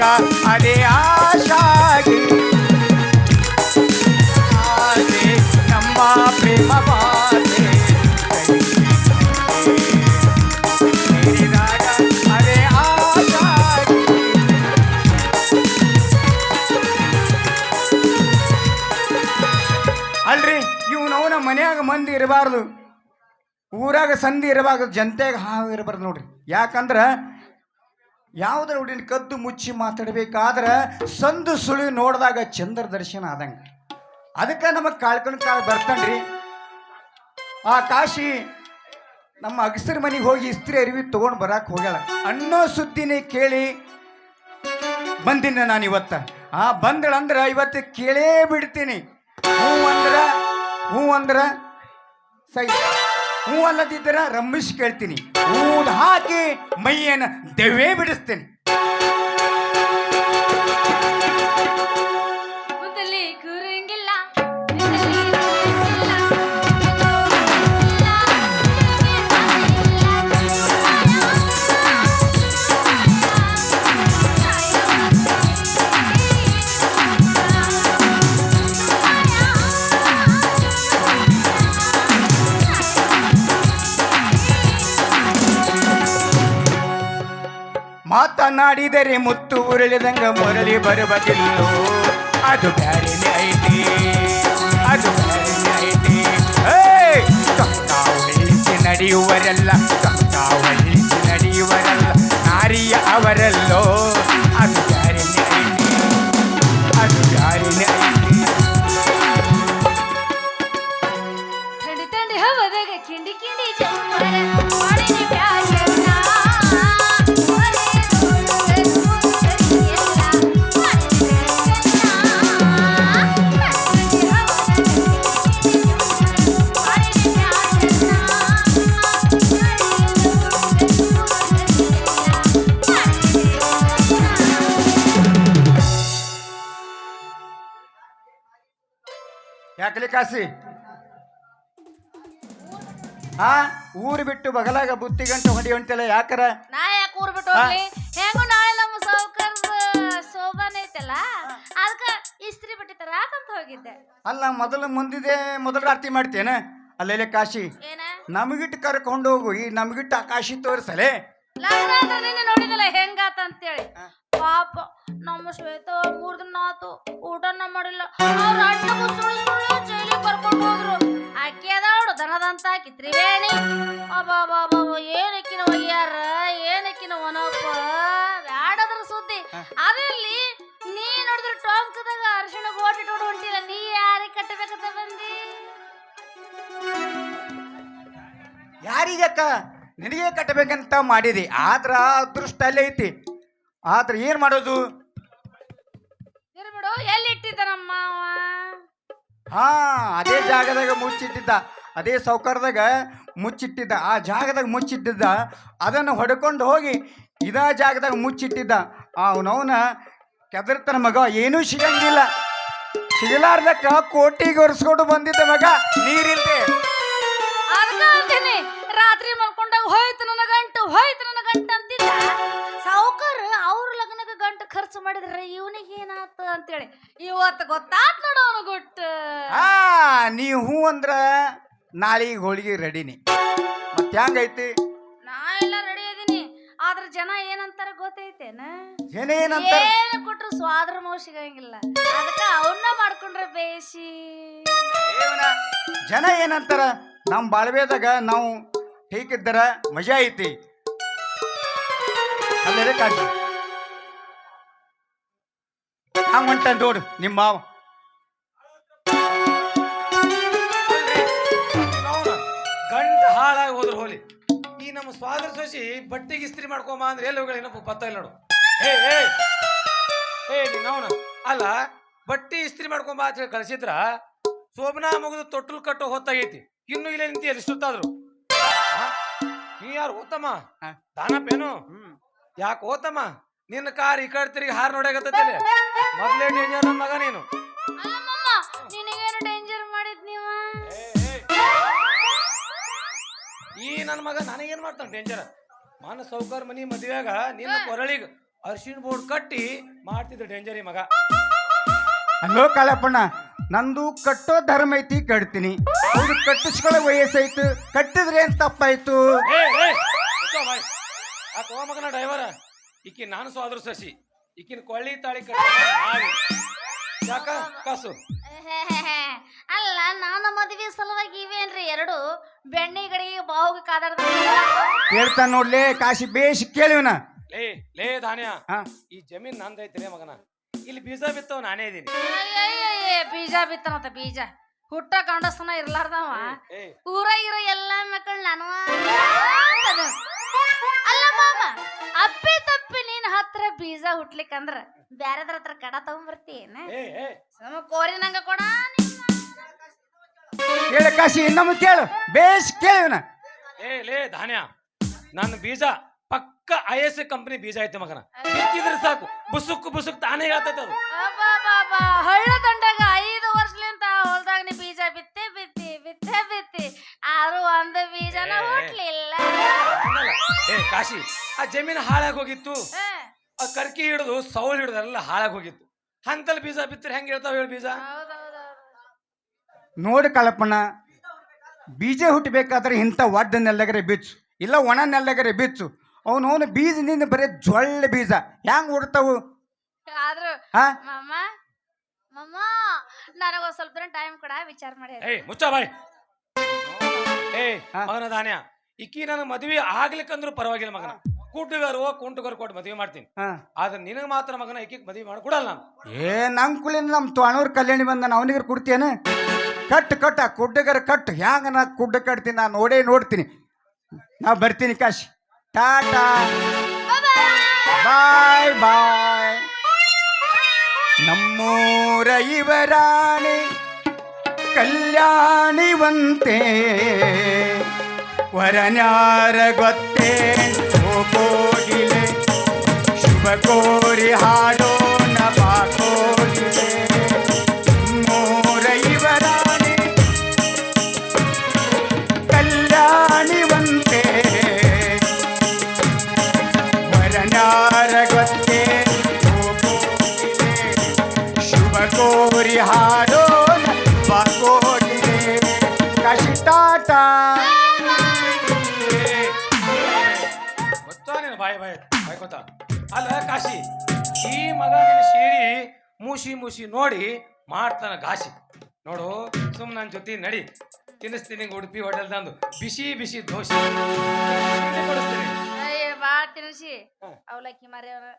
ರಾಗ ಅದೇ ಆಶಾಗಿ. ಆಸೆ ನಮ್ಮ ಪ್ರೇಮ ಅಲ್ರಿ ಇವ್ನವನ ಮನ್ಯಾಗ ಮಂದಿ ಇರಬಾರ್ದು. ಊರಾಗ ಸಂಧಿ ಇರಬಾರ್ದು ಜನತೆಗೆ ಹಾವು ಇರಬಾರ್ದು ನೋಡ್ರಿ. ಯಾಕಂದ್ರ ಯಾವುದ್ರ ಹುಡಿನ ಕದ್ದು ಮುಚ್ಚಿ ಮಾತಾಡಬೇಕಾದ್ರೆ ಸಂದು ಸುಳಿ ನೋಡಿದಾಗ ಚಂದ್ರ ದರ್ಶನ ಆದಂಗೆ. ಅದಕ್ಕೆ ನಮಗೆ ಕಾಳ್ಕೊಂಡು ಕಾಳು ಬರ್ತಾನ್ರಿ. ಆ ಕಾಶಿ ನಮ್ಮ ಅಗಸರ ಮನೆಗೆ ಹೋಗಿ ಇಸ್ತ್ರಿ ಅರಿವಿ ತೊಗೊಂಡು ಬರಕ್ಕೆ ಹೋಗ್ಯಾಳ. ಅನ್ನೋ ಸುದ್ದಿನೇ ಕೇಳಿ ಬಂದಿನ ನಾನು ಇವತ್ತ. ಆ ಬಂದಳಂದ್ರೆ ಇವತ್ತು ಕೇಳೇ ಬಿಡ್ತೀನಿ. ಹ್ಞೂ ಅಂದ್ರೆ ಹ್ಞೂ ಅಂದ್ರೆ, ಸೈ ಹ್ಞೂ ಅಲ್ಲದಿದ್ದರೆ ರಮೇಶ್ ಕೇಳ್ತೀನಿ. ಊದ್ ಹಾಕಿ ಮೈಯನ್ನ ದೆವ್ವೇ ಬಿಡಿಸ್ತೀನಿ. ಮಾತನಾಡಿದರೆ ಮುತ್ತು ಉರುಳಿದಂಗ ಮುರಳಿ ಬರುವುದಿಲ್ಲೋ ಅದು ಬ್ಯಾರೆನೆ ಐತಿ ಅದು ಬ್ಯಾರೆನೆ ಐತಿ! ಕಕ್ಕಾವಳಿಸಿ ನಡೆಯುವರೆಲ್ಲ ಕಕ್ಕಾವಳಿಸಿ ನಡೆಯುವರೆಲ್ಲ, ನಾರಿಯ ಅವರಲ್ಲೋ, ಅದು ಯಾಕಲೆ ಕಾಸಿ. ಆ ಊರು ಬಿಟ್ಟು ಬಗಲಾಗ ಬುತ್ತಿ ಗಂಟೆ ಹೊಡಿ ಹೊಂಟಿಲ್ಲ ಯಾಕರ? ನಾ ಯಾಕ ಊರ್ ಬಿಟ್ಟು ಹೋಗ್ಲಿ? ಹೆಂಗು ನಾಳೆ ನಮ್ಮ ಸಾವುಕಾರದ ಶೋಭಾನೆ ಐತಲ್ಲ ಅದಕ್ಕ ಇಸ್ತ್ರಿ ಬಟ್ಟೆ ತರಾಕಂತ ಹೋಗಿದ್ದೆ. ಅಲ್ಲ ಮೊದಲು ಮುಂದಿದೆ ಮೊದಲು ಆರ್ತಿ ಮಾಡ್ತೇನೆ? ಅಲ್ಲೆಲೆ ಕಾಶಿ. ಏನ? ನಮಗಿಟ್ಟು ಕರ್ಕೊಂಡು ಹೋಗು ಈ ನಮಗಿಟ್ಟು ಆ ಕಾಶಿ ತೋರಿಸಲೇ. ಲಗ್ನ ನಿನ್ನೆ ನೋಡಿದಲ್ಲ ಹೆಂಗಾತ ಅಂತೇಳಿ. ಪಾಪ. ನಮ್ಮ ಶ್ವೇತ ಮೂರ್ ದಿನ ಆತು ಊಟನ ಮಾಡಿಲ್ಲ. ಅವ್ರ ಅಣ್ಣ ಸುಳ್ಳು ಸುಳ್ಳು ಜೈಲಿಗೆ ಬರ್ಕೊಂಡು ಹೋದ್ರು. ಅಕ್ಕಿ ಅದಾಳು ದನದಂತ ಆಕಿ ತ್ರಿವೇಣಿ. ಅಬ್ಬಾ ಏನಕ್ಕಿನ ಒಯ್ಯಾರ ಏನಕ್ಕಿನ ಒನಪ್ಪ ಬ್ಯಾಡದ್ರ ಸುದ್ದಿ. ಅದರಲ್ಲಿ ನೀ ನೋಡಿದ್ರೆ ಟೊಂಕದಾಗ ಅರಿಶಿಣ ಗೋಟಿ ಇಟ್ಕೊಂಡು ಹೊಂಟಿಲ್ಲ. ನೀ ಯಾರಿಗೆ ಕಟ್ಟಬೇಕಂತ ಬಂದಿ? ಯಾರಿಗಕ್ಕ ನಿನಗೆ ಕಟ್ಟಬೇಕಂತ ಮಾಡಿದೆ. ಆದ್ರ ಅದೃಷ್ಟ ಅಲ್ಲೇ ಐತಿ. ಆದ್ರ ಏನ್ ಮಾಡೋದು? ಇರ್ಬಿಡು ಎಲ್ಲಿ ಇಟ್ಟಿದ್ದ ನಮ್ಮ ಮಾವ ಹಾ, ಅದೇ ಜಾಗದಾಗ ಮುಚ್ಚಿಟ್ಟಿದ್ದ. ಅದೇ ಸೌಕರ್ಯದಾಗ ಮುಚ್ಚಿಟ್ಟಿದ್ದ. ಆ ಜಾಗದಾಗ ಮುಚ್ಚಿಟ್ಟಿದ್ದ. ಅದನ್ನು ಹೊಡ್ಕೊಂಡು ಹೋಗಿ ಇದ ಜಾಗದಾಗ ಮುಚ್ಚಿಟ್ಟಿದ್ದ. ಅವನವನ ಕೆದರ್ತನ ಮಗ. ಏನೂ ಸಿಗಂಗಿಲ್ಲ. ಸಿಗಲಾರ್ದಕ್ಕ ಕೋಟಿಗೆ ಒರೆಸ್ಕೊಂಡು ಬಂದಿದ್ದ ಮಗ ನೀರಿಲ್ದೆ. ಅಂತೇಳಿ. ಇವತ್ತು ಗೊತ್ತಾತ್ ನೋಡು ಅವನು ಗುಟ್ಟು. ಆ ನೀ ಹ್ಞೂ ಅಂದ್ರ ನಾಳೆ ಹೋಳಿಗೆ ರೆಡಿನಿ. ಮತ್ತೆ ಹೆಂಗೈತಿ ನಾ ಎಲ್ಲ ರೆಡಿ ಇದೀನಿ ಆದ್ರ ಜನ ಏನಂತಾರ ಗೊತ್ತೈತೇನ? ಏನೇನಂತ ಏನು ಕೊಟ್ರು ಸ್ವಾದ್ರ ಮೋಸಿಗಂಗಿಲ್ಲ ಅದಕ್ಕ ಅವನ್ನ ಮಾಡ್ಕೊಂಡ್ರೆ ಬೇಸಿ ಜನ ಏನಂತಾರ? ನಮ್ಮ ಬಾಳ್ವೆದಾಗ ನಾವು ಹೇಗಿದ್ದರ? ಮಜಾ ಐತಿ. ಅಲ್ಲೇ ಕಾಶಿ ಹಂಗ ಹೊಂಟ ನೋಡು ನಿಮ್ಮ ಮಾವ. ಗಂಡ ಹಾಳಾಗಿ ಹೋದ್ರು ಹೋಲಿ. ಈ ನಮ್ಮ ಸ್ವಾದರ್ ಸೊಸಿ ಬಟ್ಟೆಗೆ ಇಸ್ತ್ರಿ ಮಾಡ್ಕೊಂಬ ಅಂದ್ರೆ ಎಲ್ಲಿ ಹೋಗ್ಲಿ ಏನಪ್ಪ ಬತ್ತ ಇಲ್ಲ ನೋಡು. ಏ ಏ ಏ ನೀನವನ ಅಲ್ಲ ಬಟ್ಟೆ ಇಸ್ತ್ರಿ ಮಾಡ್ಕೊಂಬ ಅಂತ ಹೇಳಿ ಕಳಿಸಿದ್ರ ಶೋಭನಾ ಮುಗಿದು ತೊಟ್ಟಲು ಕಟ್ಟೋ ಹೊತ್ತಾಗೈತಿ. ಇನ್ನು ಇಲ್ಲೇ ನಿಂತಿ ಎಷ್ಟೊತ್ತಾದ್ರು ನೀ ಯಾರು ಓತಮ್ಮ. ದಾನಪ್ಪೇನು ಯಾಕೆ ಓತಮ್ಮ? ನಿನ್ನ ಕಾರ್ ಈ ಕಡೆ ತಿರುಗಿ ಹಾರ್ ನೋಡಾಗತ್ತಲ್ಲಿ ಮೊದ್ಲೇ ಡೇಂಜರ್ ನನ್ನ ಮಗ ನೀನು. ನಿನಗೇನು ಡೇಂಜರ್ ಮಾಡಿದ್ ನೀವ? ಈ ನನ್ನ ಮಗ ನನಗೇನ್ ಮಾಡ್ತಾನೆ ಡೇಂಜರ್ ಮನ ಸೌಕರ್ ಮನಿ ಮದ್ವೆಯಾಗ ನಿನ್ನ ಕೊರಳಿಗೆ ಅರ್ಶಿನ ಬೋರ್ಡ್ ಕಟ್ಟಿ ಮಾಡ್ತಿದ್ದ ಈ ಮಗ. ಅಲ್ಲೋ ಕಾಲಪ್ಪಣ್ಣ ನಂದು ಕಟ್ಟೋ ಧರ್ಮ ಐತಿ ಕಟ್ತೀನಿ. ಕಟ್ಟಿಸ್ಕೊಳ ಕಟ್ಟಿಸ್ಕೊಳ್ಳೋ ವಯಸ್ಸೈತು ಕಟ್ಟಿದ್ರೆ ಏನ್ ತಪ್ಪಾಯ್ತು? ಯಾಕೋ ಮಗನ ಡ್ರೈವರ ಈಕಿ ನಾನು ಸೋದ್ರ ಸಸಿ. ಈಕಿನ ಕೊಳ್ಳಿ ತಾಳಿ ಕಟ್ಟಿ ಯಾಕ? ಕಾಸು. ಅಲ್ಲ ನಾನು ಮದುವೆ ಸಲುವಾಗಿ ಇವೇನ್ರಿ ಎರಡು? ಬೆಣ್ಣೆ ಗಡಿ ಬಾವುಗೆ ಕಾದಾಡ್ದ ಹೇಳ್ತಾನ ನೋಡ್ಲೇ ಕಾಶಿ ಬೇಷ್ ಕೇಳಿವನ ಲೇ ಲೇ ಧಾನ್ಯ. ಹಾ. ಈ ಜಮೀನ್ ನಂದೈತಿ ಲೇ ಮಗನ. ಇಲ್ಲಿ ಬೀಜ ಬಿತ್ತವ್ ನಾನೇ ಇದೀನಿ. ಅಯ್ಯಯ್ಯಯ್ಯ, ಬೀಜ ಬಿತ್ತನತ್ತ ಬೀಜ ಹುಟ್ಟ ಗಂಡಸನ ಇರ್ಲಾರ್ದವ ಊರ ಇರೋ ಎಲ್ಲಾ ಮಕ್ಕಳು ನಾನು ಅಲ್ಲ ಮಾಮ ಅಪ್ಪಿ ಹತ್ರ ಬೀಜ ಹುಟ್ಲಿಕ್ಕಂದ್ರ ಬ್ಯಾರೆದ್ರ ಹತ್ರ ಕಡ ತಗೊಂಡ್ಬರ್ತೀನ ಸಮ ಕೋರಿನಂಗ ಕೊಡ ಹೇಳ ಕಾಶಿ ಇನ್ನೊಮ್ಮೆ ಕೇಳು. ಬೇಸ್ ಕೇಳಿವನ ಏ ಲೇ ಧಾನ್ಯ. ನನ್ನ ಬೀಜ ಪಕ್ಕ ಐ ಎಸ್ ಕಂಪನಿ ಬೀಜ ಐತೆ ಮಗನ. ಬಿತ್ತಿದ್ರೆ ಸಾಕು. ಬುಸುಕ್ ಬುಸುಕ್ ತಾನೇ ಹೇಳ್ತೈತೆ ಅದು. ಹಳ್ಳ ತಂಡಾಗ ಐದು ವರ್ಷಲಿಂತ ಹೊಲ್ದಾಗ ನೀ ಬೀಜ ಬಿತ್ತೆ ಬಿತ್ತಿ ಬಿತ್ತೆ ಬಿತ್ತಿ. ಆದ್ರೂ ಒಂದ್ ಬೀಜನ. ಹುಟ್ಲಿಲ್ಲ. ಹಂಗಲ್ಲ. ಏ ಕಾಶಿ ಆ ಜಮೀನು ಹಾಳಾಗಿ ಹೋಗಿತ್ತು. ಏ, ಆ ಕರ್ಕಿ ಹಿಡಿದು ಸೌಲ್ ಹಿಡಿದು ಎಲ್ಲ ಹಾಳಾಗಿ ಹೋಗಿತ್ತು. ಹಂತಲ್ಲಿ ಬೀಜ ಬಿತ್ತರೆ ಹೆಂಗೆ ಹೇಳ್ತಾವ ಹೇಳಿ ಬೀಜ. ನೋಡಿ ಕಳಪಣ ಬೀಜ ಹುಟ್ಟಬೇಕಾದ್ರೆ ಇಂಥ ಒಡ್ಡ ನೆಲ್ಲಗರೆ ಬಿಚ್ಚು ಇಲ್ಲ ಒಣ ನೆಲ್ಲಗರೆ ಬಿಚ್ಚು. ಅವನು ಅವನು ಬೀಜದಿಂದ ಬರೀ ಜೊಳ್ಳೆ ಬೀಜ. ಹೆಂಗ್ ಹುಡ್ತಾವು? ಆದ್ರೂ ಹಾ? ಮಮ್ಮ ಮಮ್ಮ ನನಗೊಂದ್ ಸ್ವಲ್ಪ ದಿನ ಟೈಮ್ ಕೊಡ ವಿಚಾರ ಮಾಡಿ ಏಯ್ ಮುಚ್ಚ ಬಾಯ್. ಏ. ಮಗನ ಇಕ್ಕಿ ನನ್ನ ಮದುವೆ ಆಗ್ಲಿಕ್ಕಂದ್ರೂ ಪರವಾಗಿಲ್ಲ ಮಗನ. ಕೂಟುಗಾರು ಕುಂಟುಗಾರು ಕೊಟ್ಟು ಮದುವೆ ಮಾಡ್ತೀನಿ. ಹಾ. ಆದ್ರೆ ನಿನಗೆ ಮಾತ್ರ ಮಗನ ಐಕಿಗೆ ಮದುವೆ ಮಾಡಿ ಕೊಡಲ್ಲ ನಾನು. ಏ ನಮ್ ಕುಲಿನ ನಮ್ ತೋಣೂರ್ ಕಲ್ಯಾಣಿ ಬಂದ ಅವನಿಗರ ಕೊಡ್ತೇನೆ ಕಟ್ ಕಟ್ ಆ ಕುಡ್ಡಗರ ಕಟ್. ಹ್ಯಾಂಗ ನಾ ಕುಡ್ಡ ಕಟ್ತೀನಿ ನಾ ನೋಡೇ ನೋಡ್ತೀನಿ. ನಾ ಬರ್ತೀನಿ ಕಾಶಿ. ಟಾಟಾ. ಬಾಯ್ ಬಾಯ್. ನಮ್ಮೂರ ಇವರಾಣಿ ಕಲ್ಯಾಣಿವಂತೆ ವರನ್ಯಾರ ಗೊತ್ತೇ ಹೋಗೋಗಿಲೆ ಶುಭ ಕೋರಿ ಹಾಡೋಣ ಬಾಕೋಗಿಲೆ ನಮ್ಮೂರ ಇವರಾಣಿ ಕಲ್ಯಾಣಿವಂತೆ ವರನಾರ ಗೊತ್ತೇ ಹೋಗೋಗಿಲೆ ಶುಭ ಕೋರಿ ಹಾಡೋಣ ಬಾಕೋಗಿಲೆ ಕಾಶಿ ಗೊತ್ತಾ ಅಲ್ಲ ಕಾಶಿ ಈ ಮಗ ಸೇರಿ ಮೂಸಿ ಮೂಸಿ ನೋಡಿ ಮಾಡ್ತಾನ ಕಾಶಿ ನೋಡು ಸುಮ್ ನನ್ನ ಜೊತೆ ನಡಿ. ತಿನ್ನಿಸ್ತೀನಿ ಉಡುಪಿ ಉಡುಪಿ ಹೋಟೆಲ್ದಂದು ಬಿಸಿ ಬಿಸಿ ದೋಸೆ. ಕೊಡಿಸ್ತೀನಿ ಬಾ ಅವಲಕ್ಕಿ ಮರಿ ನಡಿ.